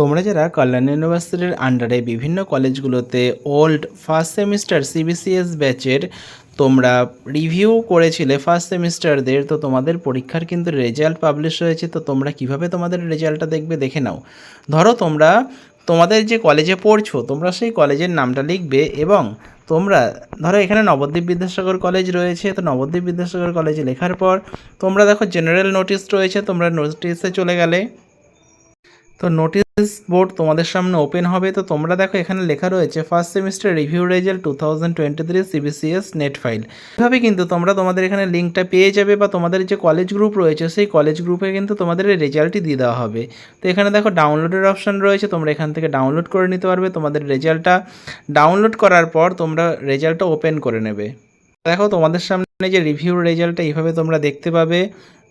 তোমরা যারা কল্যাণ ইউনিভার্সিটির আন্ডারে বিভিন্ন কলেজগুলোতে ওল্ড ফার্স্ট সেমিস্টার সিবিসিএস ব্যাচের তোমরা রিভিউ করেছিলে ফার্স্ট সেমিস্টারদের তো তোমাদের পরীক্ষার কিন্তু রেজাল্ট পাবলিশ হয়েছে, তো তোমরা কীভাবে তোমাদের রেজাল্টটা দেখবে দেখে নাও। ধরো তোমরা তোমাদের যে কলেজে পড়ছো, তোমরা সেই কলেজের নামটা লিখবে এবং তোমরা, ধরো এখানে নবদ্বীপ বিদ্যাসাগর কলেজ রয়েছে, তো নবদ্বীপ বিদ্যাসাগর কলেজে লেখার পর তোমরা দেখো জেনারেল নোটিশ রয়েছে, তোমরা নোটিশে চলে গেলে। তো নোটিশ বোর্ড তোমাদের সামনে ওপেন হবে। তো তোমরা দেখো এখানে লেখা রয়েছে first semester review result two thousand twenty three CBCS net file এভাবে কিন্তু তোমরা তোমাদের এখানে লিঙ্কটা পেয়ে যাবে বা তোমাদের যে কলেজ গ্রুপ রয়েছে, সেই কলেজ গ্রুপে কিন্তু তোমাদের এই রেজাল্টটি দিয়ে দেওয়া হবে। তো এখানে দেখো ডাউনলোডের অপশান রয়েছে, তোমরা এখান থেকে ডাউনলোড করে নিতে পারবে। তোমাদের রেজাল্টটা ডাউনলোড করার পর তোমরা রেজাল্টটা ওপেন করে নেবে। দেখো তোমাদের সামনে যে রিভিউ রেজাল্টটা এইভাবে তোমরা দেখতে পাবে।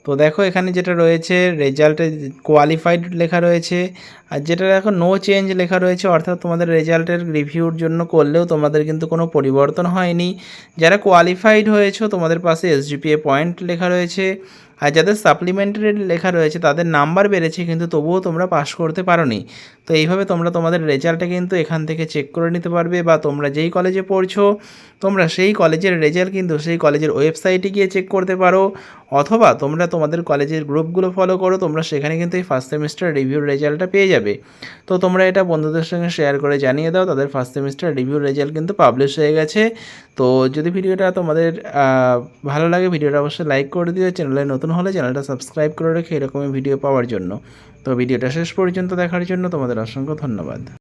তো দেখো এখানে যেটা রয়েছে রেজাল্টে কোয়ালিফাইড লেখা রয়েছে, আর যেটা দেখো নো চেঞ্জ লেখা রয়েছে, অর্থাৎ তোমাদের রেজাল্টের রিভিউর জন্য করলেও তোমাদের কিন্তু কোনো পরিবর্তন হয়নি। যারা কোয়ালিফাইড হয়েছো, তোমাদের পাশে এসজিপিএ পয়েন্ট লেখা রয়েছে, আর যাদের সাপ্লিমেন্টারি লেখা রয়েছে, তাদের নাম্বার বেড়েছে, কিন্তু তবুও তোমরা পাস করতে পারোনি। তো এইভাবে তোমরা তোমাদের রেজাল্টটা কিন্তু এখান থেকে চেক করে নিতে পারবে, বা তোমরা যেই কলেজে পড়ছো, তোমরা সেই কলেজের রেজাল্ট কিন্তু সেই কলেজের ওয়েবসাইটে গিয়ে চেক করতে পারো। অথবা তোমরা তোমাদের কলেজের গ্রুপগুলো ফলো করো, তোমরা সেখানে কিন্তু এই ফার্স্ট সেমিস্টার রিভিউর রেজাল্টটা পেয়ে যাবে। তো তোমরা এটা বন্ধুদের সঙ্গে শেয়ার করে জানিয়ে দাও, তাদের ফার্স্ট সেমিস্টার রিভিউর রেজাল্ট কিন্তু পাবলিশ হয়ে গেছে। তো যদি ভিডিওটা তোমাদের ভালো লাগে, ভিডিওটা অবশ্যই লাইক করে দিও। চ্যানেলে নতুন হলে চ্যানেলটা সাবস্ক্রাইব করে রেখে এরকমই ভিডিও পাওয়ার জন্য। তো ভিডিওটা শেষ পর্যন্ত দেখার জন্য তোমাদের অসংখ্য ধন্যবাদ।